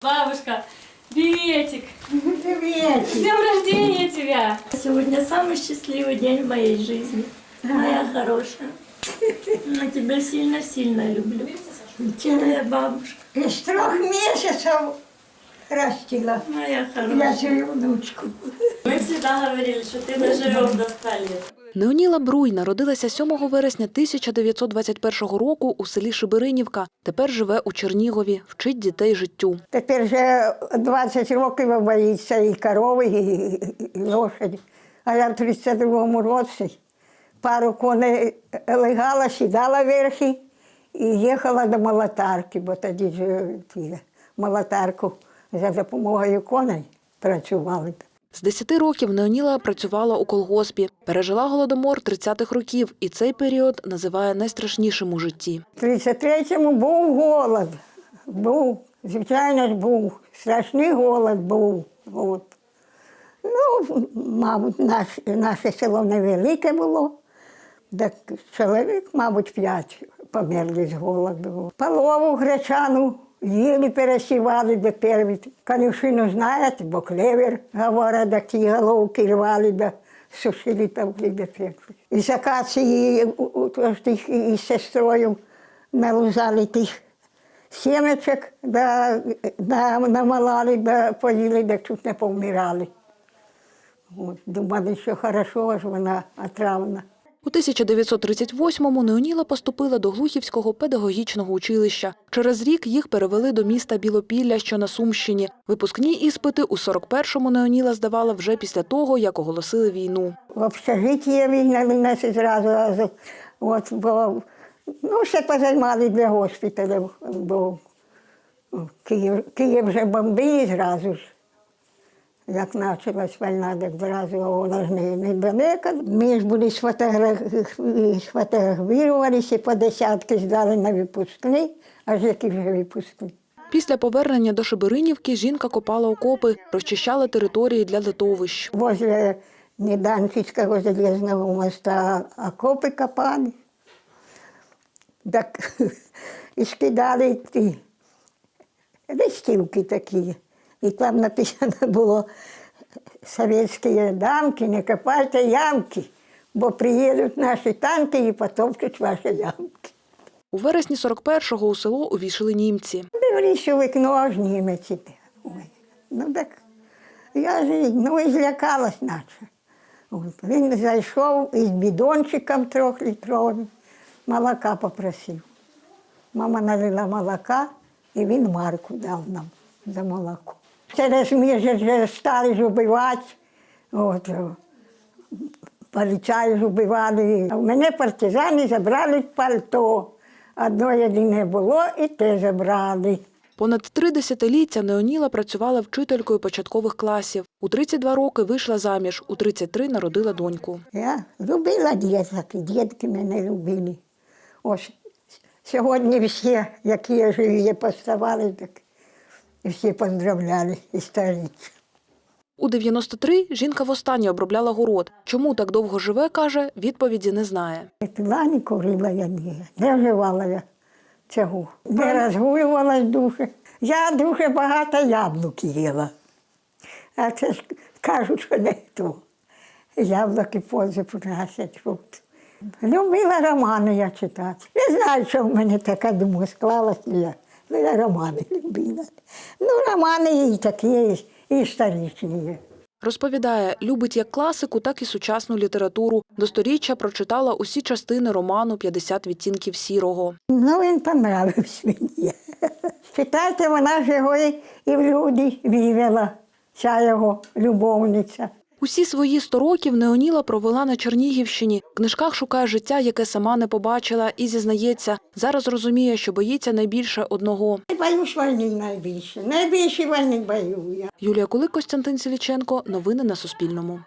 Бабушка, приветик! Привет. С днем рождения тебя! Сегодня самый счастливый день в моей жизни. Моя хорошая. Я тебя сильно-сильно люблю. Твоя бабушка, Из трех месяцев растила моя я хорошая. свою внучку. Мы всегда говорили, что ты доживешь до 100 лет. Неоніла Бруй народилася 7 вересня 1921 року у селі Шибиринівка. Тепер живе у Чернігові, вчить дітей життю. Тепер вже 20 років боїться і корови, і, лошаді. А я в 32-му році пару коней легала, сідала верхи і їхала до молотарки, бо тоді ж ті, молотарку за допомогою коней працювали. З 10 років Неоніла працювала у колгоспі, пережила голодомор 30-х років, і цей період називає найстрашнішим у житті. В 33-му був голод. Був, звичайно ж, був. Страшний голод був. От. Ну, мабуть, наш, наше село невелике було. Так чоловік, мабуть, п'ять померли з голоду. Полову гречану їли, пересівали до перві. Конюшину знаєте, бо клевер, говорять, так ті головки рвали, да сушили там до пекли. І з акації тих із сестрою налузали тих сімечок, да, да, намалали, да, поїли, да чуть не повмирали. Думали, що хорошо, що вона отравна. У 1938-му Неоніла поступила до Глухівського педагогічного училища. Через рік їх перевели до міста Білопілля, що на Сумщині. Випускні іспити у 41-му Неоніла здавала вже після того, як оголосили війну. В общежитие вигнали нас зразу. разу. От, бо, ну, ще позаймали для госпіталів, бо Київ, Київ вже бомбили зразу ж. Як почалась війна, так зразу вона ж не, недалеко. Ми ж були сфотограф- сфотографувалися, по десятки здали на випускний, аж які вже випускні. Після повернення до Шибиринівки жінка копала окопи, розчищала території для литовищ. Возле Неданчицкого железного моста окопи копали. Так і скидали ті листівки такі. І там написано було совєтські дамки, не копайте ямки, бо приїдуть наші танки і потопчуть ваші ямки. У вересні 41-го у село увійшли німці. Дивлюсь, що вікно аж німець іде. Ой, ну так я ж ну, і злякалась наче. От, він зайшов із бідончиком трьохлітровим, молока попросив. Мама налила молока, і він марку дав нам за молоко. Через місяць вже стали ж убивати. От, о, убивали. А в мене партизани забрали пальто. Одно єдине було, і те забрали. Понад три десятиліття Неоніла працювала вчителькою початкових класів. У 32 роки вийшла заміж, у 33 народила доньку. Я любила діток, і дітки мене любили. Ось сьогодні всі, які я живі, поставали, так і всі поздравляли і старіться. У 93 жінка востаннє обробляла город. Чому так довго живе, каже, відповіді не знає. Не пила, не курила я ні, не вживала я цього. Не розгулювалась дуже. Я дуже багато яблук їла. А це ж кажуть, що не то. Яблуки поза приносять. От. Любила романи я читати. Не знаю, що в мене така думка склалась. Я, ну, я романи любила. Ну, романи і такі, і історичні є. Розповідає, любить як класику, так і сучасну літературу. До сторіччя прочитала усі частини роману «50 відтінків сірого. Ну, він понравився мені. Читайте, вона ж його і в люди вивела, ця його любовниця. Усі свої 100 років Неоніла провела на Чернігівщині. В книжках шукає життя, яке сама не побачила, і зізнається, зараз розуміє, що боїться найбільше одного. Я боюсь війни найбільше. Найбільше війни бою я. Юлія Кулик, Костянтин Сіліченко. Новини на Суспільному.